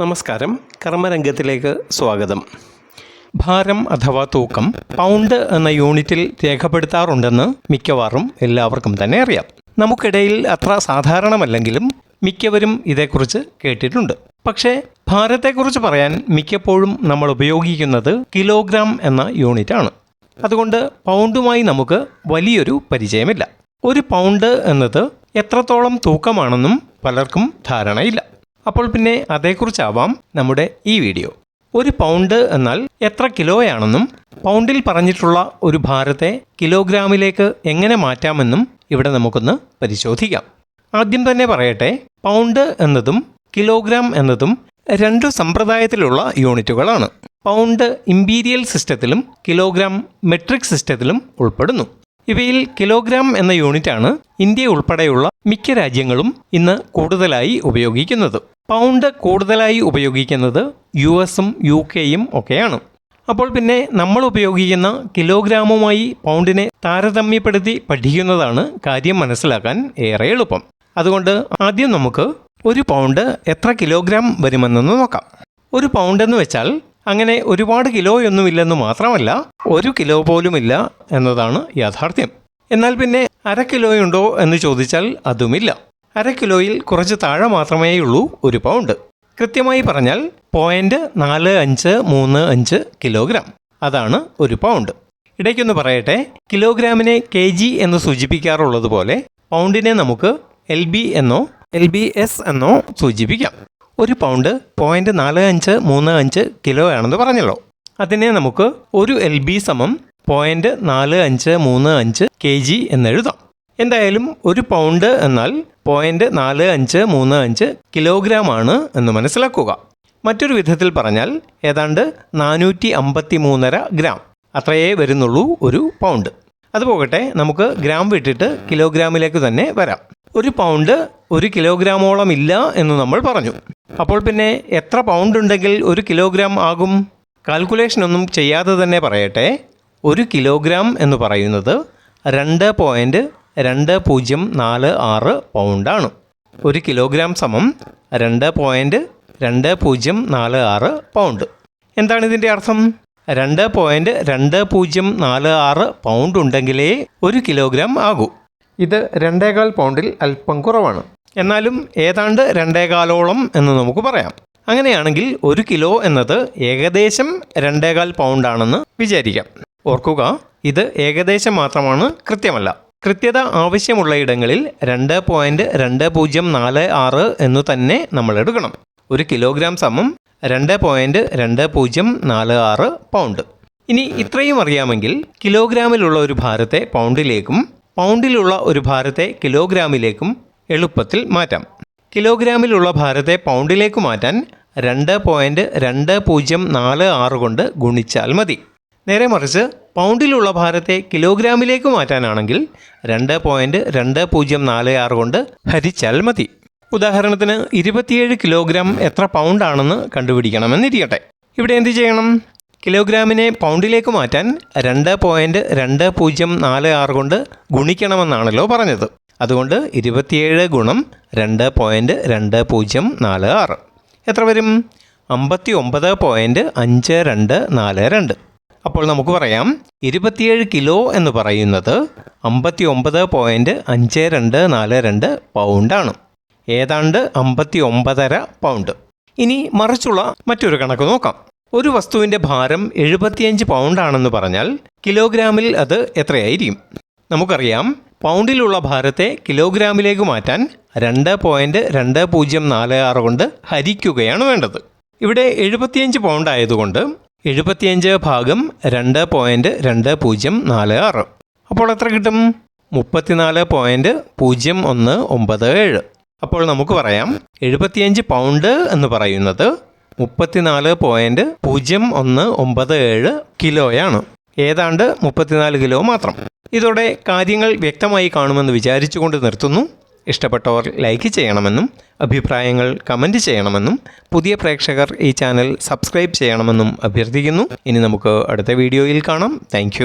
നമസ്കാരം. കർമ്മരംഗത്തിലേക്ക് സ്വാഗതം. ഭാരം അഥവാ തൂക്കം പൗണ്ട് എന്ന യൂണിറ്റിൽ രേഖപ്പെടുത്താറുണ്ടെന്ന് മിക്കവാറും എല്ലാവർക്കും തന്നെ അറിയാം. നമുക്കിടയിൽ അത്ര സാധാരണമല്ലെങ്കിലും മിക്കവരും ഇതേക്കുറിച്ച് കേട്ടിട്ടുണ്ട്. പക്ഷേ ഭാരത്തെക്കുറിച്ച് പറയാൻ മിക്കപ്പോഴും നമ്മൾ ഉപയോഗിക്കുന്നത് കിലോഗ്രാം എന്ന യൂണിറ്റാണ്. അതുകൊണ്ട് പൗണ്ടുമായി നമുക്ക് വലിയൊരു പരിചയമില്ല. ഒരു പൗണ്ട് എന്നത് എത്രത്തോളം തൂക്കമാണെന്നും പലർക്കും ധാരണയില്ല. അപ്പോൾ പിന്നെ അതേക്കുറിച്ചാവാം നമ്മുടെ ഈ വീഡിയോ. ഒരു പൗണ്ട് എന്നാൽ എത്ര കിലോയാണെന്നും പൗണ്ടിൽ പറഞ്ഞിട്ടുള്ള ഒരു ഭാരത്തെ കിലോഗ്രാമിലേക്ക് എങ്ങനെ മാറ്റാമെന്നും ഇവിടെ നമുക്കൊന്ന് പരിശോധിക്കാം. ആദ്യം തന്നെ പറയട്ടെ പൗണ്ട് എന്നതും കിലോഗ്രാം എന്നതും രണ്ടു സമ്പ്രദായത്തിലുള്ള യൂണിറ്റുകളാണ്. പൗണ്ട് ഇമ്പീരിയൽ സിസ്റ്റത്തിലും കിലോഗ്രാം മെട്രിക് സിസ്റ്റത്തിലും ഉൾപ്പെടുന്നു. ഇവയിൽ കിലോഗ്രാം എന്ന യൂണിറ്റാണ് ഇന്ത്യ ഉൾപ്പെടെയുള്ള മിക്ക രാജ്യങ്ങളും ഇന്ന് കൂടുതലായി ഉപയോഗിക്കുന്നത്. പൗണ്ട് കൂടുതലായി ഉപയോഗിക്കുന്നത് യു എസും യു കെയും ഒക്കെയാണ്. അപ്പോൾ പിന്നെ നമ്മൾ ഉപയോഗിക്കുന്ന കിലോഗ്രാമുമായി പൗണ്ടിനെ താരതമ്യപ്പെടുത്തി പഠിക്കുന്നതാണ് കാര്യം മനസ്സിലാക്കാൻ ഏറെ എളുപ്പം. അതുകൊണ്ട് ആദ്യം നമുക്ക് ഒരു പൗണ്ട് എത്ര കിലോഗ്രാം വരുമെന്നൊന്ന് നോക്കാം. ഒരു പൗണ്ട് എന്ന് വെച്ചാൽ അങ്ങനെ ഒരുപാട് കിലോയൊന്നുമില്ലെന്ന് മാത്രമല്ല ഒരു കിലോ പോലുമില്ല എന്നതാണ് യാഥാർത്ഥ്യം. എന്നാൽ പിന്നെ അര കിലോയുണ്ടോ എന്ന് ചോദിച്ചാൽ അതുമില്ല. അര കിലോയിൽ കുറച്ച് താഴെ മാത്രമേയുള്ളൂ ഒരു പൗണ്ട്. കൃത്യമായി പറഞ്ഞാൽ പോയിന്റ് നാല് അഞ്ച് മൂന്ന് അഞ്ച് കിലോഗ്രാം. അതാണ് ഒരു പൗണ്ട്. ഇടയ്ക്കൊന്ന് പറയട്ടെ കിലോഗ്രാമിനെ കെ ജി എന്ന് സൂചിപ്പിക്കാറുള്ളത് പോലെ പൗണ്ടിനെ നമുക്ക് എൽ ബി എന്നോ എൽ ബി എസ് എന്നോ സൂചിപ്പിക്കാം. ഒരു പൗണ്ട് പോയിന്റ് നാല് അഞ്ച് മൂന്ന് അഞ്ച് കിലോ ആണെന്ന് പറഞ്ഞല്ലോ. അതിനെ നമുക്ക് ഒരു എൽ ബി സമം പോയിന്റ് നാല് അഞ്ച് മൂന്ന് അഞ്ച് കെ ജി എന്നെഴുതാം എന്തായാലും ഒരു പൗണ്ട് എന്നാൽ പോയിന്റ് നാല് അഞ്ച് മൂന്ന് അഞ്ച് കിലോഗ്രാം ആണ് എന്ന് മനസ്സിലാക്കുക. മറ്റൊരു വിധത്തിൽ പറഞ്ഞാൽ ഏതാണ്ട് നാനൂറ്റി അമ്പത്തി മൂന്നര ഗ്രാം അത്രയേ വരുന്നുള്ളൂ ഒരു പൗണ്ട് അതുപോകട്ടെ നമുക്ക് ഗ്രാം വിട്ടിട്ട് കിലോഗ്രാമിലേക്ക് തന്നെ വരാം. ഒരു പൗണ്ട് ഒരു കിലോഗ്രാമോളം ഇല്ല എന്ന് നമ്മൾ പറഞ്ഞു. അപ്പോൾ പിന്നെ എത്ര പൗണ്ട് ഉണ്ടെങ്കിൽ ഒരു കിലോഗ്രാം ആകും? കാൽക്കുലേഷൻ ഒന്നും ചെയ്യാതെ തന്നെ പറയട്ടെ. ഒരു കിലോഗ്രാം എന്ന് പറയുന്നത് രണ്ട് പോയിന്റ് രണ്ട് പൂജ്യം നാല് ആറ് പൗണ്ടാണ് ഒരു കിലോഗ്രാം സമം രണ്ട് പോയിന്റ് രണ്ട് പൂജ്യം നാല് ആറ് പൗണ്ട് എന്താണ് ഇതിന്റെ അർത്ഥം? രണ്ട് പോയിന്റ് രണ്ട് പൂജ്യം നാല് ആറ് പൗണ്ട് ഉണ്ടെങ്കിലേ ഒരു കിലോഗ്രാം ആകൂ. ഇത് രണ്ടേകാൽ പൗണ്ടിൽ അല്പം കുറവാണ്. എന്നാലും ഏതാണ്ട് രണ്ടേകാലോളം എന്ന് നമുക്ക് പറയാം. അങ്ങനെയാണെങ്കിൽ ഒരു കിലോ എന്നത് ഏകദേശം രണ്ടേകാൽ പൗണ്ടാണെന്ന് വിചാരിക്കാം. ഓർക്കുക ഇത് ഏകദേശം മാത്രമാണ് കൃത്യമല്ല. കൃത്യത ആവശ്യമുള്ള ഇടങ്ങളിൽ രണ്ട് പോയിന്റ് രണ്ട് പൂജ്യം നാല് ആറ് എന്ന് തന്നെ നമ്മൾ എടുക്കണം. ഒരു കിലോഗ്രാം സമം രണ്ട് പോയിന്റ് രണ്ട് പൂജ്യം നാല് ആറ് പൗണ്ട്. ഇനി ഇത്രയും അറിയാമെങ്കിൽ കിലോഗ്രാമിലുള്ള ഒരു ഭാരത്തെ പൗണ്ടിലേക്കും പൗണ്ടിലുള്ള ഒരു ഭാരത്തെ കിലോഗ്രാമിലേക്കും എളുപ്പത്തിൽ മാറ്റാം. കിലോഗ്രാമിലുള്ള ഭാരത്തെ പൗണ്ടിലേക്ക് മാറ്റാൻ രണ്ട് പോയിന്റ് രണ്ട് പൂജ്യം നാല് ആറ് കൊണ്ട് ഗുണിച്ചാൽ മതി. നേരെ മറിച്ച് പൗണ്ടിലുള്ള ഭാരത്തെ കിലോഗ്രാമിലേക്ക് മാറ്റാനാണെങ്കിൽ രണ്ട് പോയിന്റ് രണ്ട് പൂജ്യം നാല് ആറ് കൊണ്ട് ഹരിച്ചാൽ മതി. ഉദാഹരണത്തിന് ഇരുപത്തിയേഴ് കിലോഗ്രാം എത്ര പൗണ്ടാണെന്ന് കണ്ടുപിടിക്കണമെന്നിരിക്കട്ടെ. ഇവിടെ എന്ത് ചെയ്യണം? കിലോഗ്രാമിനെ പൗണ്ടിലേക്ക് മാറ്റാൻ രണ്ട് പോയിന്റ് രണ്ട് പൂജ്യം നാല് ആറ് കൊണ്ട് ഗുണിക്കണമെന്നാണല്ലോ പറഞ്ഞത്. അതുകൊണ്ട് ഇരുപത്തിയേഴ് ഗുണം രണ്ട് പോയിന്റ് രണ്ട് പൂജ്യം നാല് ആറ്. എത്ര വരും? അമ്പത്തി ഒമ്പത് പോയിന്റ് അഞ്ച് രണ്ട് നാല് രണ്ട്. അപ്പോൾ നമുക്ക് പറയാം ഇരുപത്തിയേഴ് കിലോ എന്ന് പറയുന്നത് അമ്പത്തി ഒമ്പത് പോയിന്റ് അഞ്ച് രണ്ട് നാല് രണ്ട് പൗണ്ടാണ് ഏതാണ്ട് അമ്പത്തി ഒമ്പതര പൗണ്ട് ഇനി മറിച്ചുള്ള മറ്റൊരു കണക്ക് നോക്കാം. ഒരു വസ്തുവിന്റെ ഭാരം എഴുപത്തിയഞ്ച് പൗണ്ടാണെന്ന് പറഞ്ഞാൽ കിലോഗ്രാമിൽ അത് എത്രയായിരിക്കും? നമുക്കറിയാം പൗണ്ടിലുള്ള ഭാരത്തെ കിലോഗ്രാമിലേക്ക് മാറ്റാൻ രണ്ട് പോയിന്റ് രണ്ട് പൂജ്യം നാല് ആറ് കൊണ്ട് ഹരിക്കുകയാണ് വേണ്ടത്. ഇവിടെ എഴുപത്തിയഞ്ച് പൗണ്ട് ആയതുകൊണ്ട് എഴുപത്തിയഞ്ച് ഭാഗം രണ്ട് പോയിന്റ് രണ്ട് പൂജ്യം നാല് ആറ്. അപ്പോൾ എത്ര കിട്ടും? മുപ്പത്തിനാല് പോയിന്റ് പൂജ്യം ഒന്ന് ഒമ്പത് ഏഴ്. അപ്പോൾ നമുക്ക് പറയാം എഴുപത്തിയഞ്ച് പൗണ്ട് എന്ന് പറയുന്നത് മുപ്പത്തിനാല് പോയിന്റ് പൂജ്യം ഒന്ന് ഒമ്പത് ഏഴ് കിലോയാണ്. ഏതാണ്ട് മുപ്പത്തിനാല് കിലോ മാത്രം. ഇതോടെ കാര്യങ്ങൾ വ്യക്തമായി കാണുമെന്ന് വിചാരിച്ചുകൊണ്ട് നിർത്തുന്നു. ഇഷ്ടപ്പെട്ടവർ ലൈക്ക് ചെയ്യണമെന്നും അഭിപ്രായങ്ങൾ കമന്റ് ചെയ്യണമെന്നും പുതിയ പ്രേക്ഷകർ ഈ ചാനൽ സബ്സ്ക്രൈബ് ചെയ്യണമെന്നും അഭ്യർത്ഥിക്കുന്നു. ഇനി നമുക്ക് അടുത്ത വീഡിയോയിൽ കാണാം. താങ്ക്